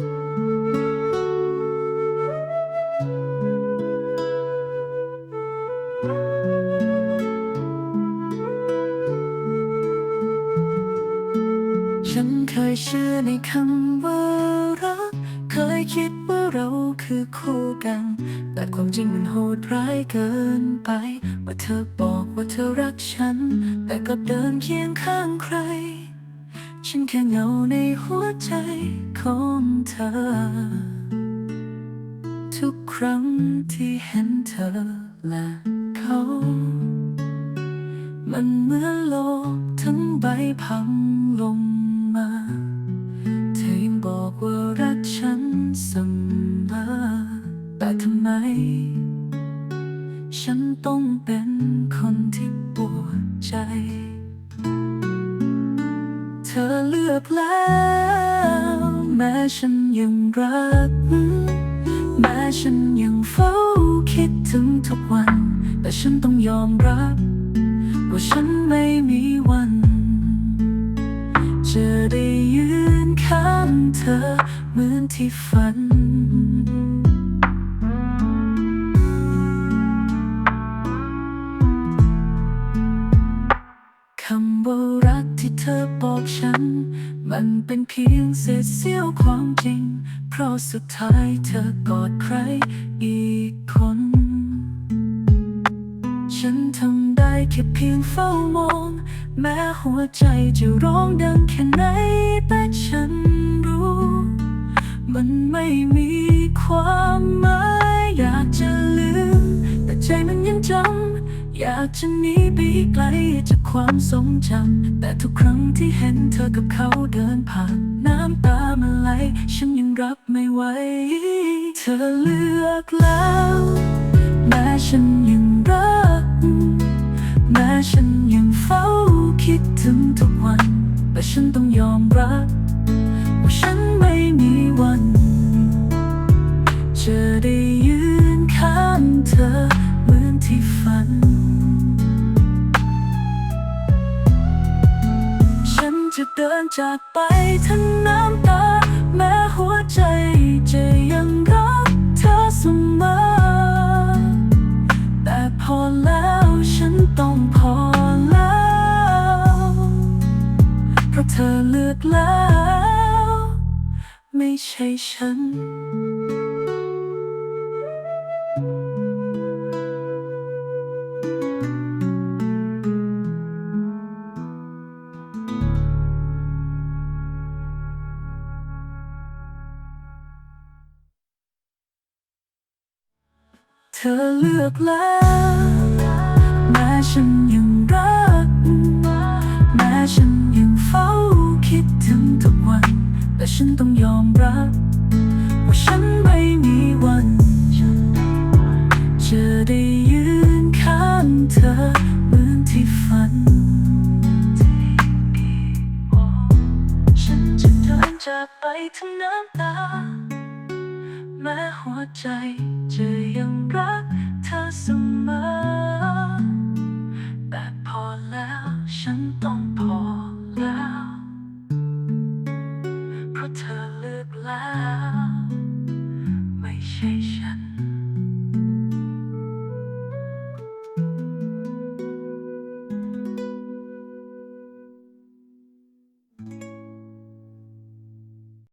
ฉันเคยเชื่อในคำว่ารัก เคยคิดว่าเราคือคู่กัน แต่ความจริงมันโหดร้ายเกินไป ว่าเธอบอกว่าเธอรักฉัน แต่ก็เดินเคียงข้างใคร ฉันแค่เหงาในหัวใจ ของเธอ ทุกครั้งที่เห็นเธอและเขา มันเหมือนโลกทั้งใบพังลงมาเธอยังบอกว่ารักฉันเสมอแต่ทำไม ฉันต้องเป็นคนที่ปวดใจ เธอเลือกแล้ว ฉันยังรัก แม้ฉันยังเฝ้าคิดถึงทุกวัน แต่ฉันต้องยอมรับ ว่าฉันไม่มีวัน จะได้ยืนข้างเธอเหมือนที่ฝัน อบอกฉัน มันเป็นเพียงเศษเสี้ยวความจริง เพราะสุดท้ายเธอกอดใครอีกคน ฉันทำได้แค่เพียงเฝ้ามอง แม้หัวใจจะร้องดังแค่ไหนแต่ฉันรู้มัน อยากจะหนีไปไกลจากความทรงจำแต่ทุกครั้งที่เห็นเธอกับเขาเดินผ่าน น้ำตามันไหล ฉันยังรับไม่ไหว เธอเลือกแล้วแม้ฉันยั จากไปทั้งน้ำตา แม้หัวใจจะยังรักเธอเสมอ แต่พอแล้วฉันต้องพอแล้ว เพราะเธอเลือกแล้ว ไม่ใช่ฉัน เธอเลือกแล้วแม้ฉันยังรักแม้ฉันยังเฝ้าคิดถึงทุกวัน แต่ฉันต้องยอมรับ ว่าฉันไม่มีวันจะได้ยืนข้างเธอเหมือนที่ฝันฉันจะเดินจากไปทั้งน้ำตา แม้หัวใจจะยังรักเธอเสมอ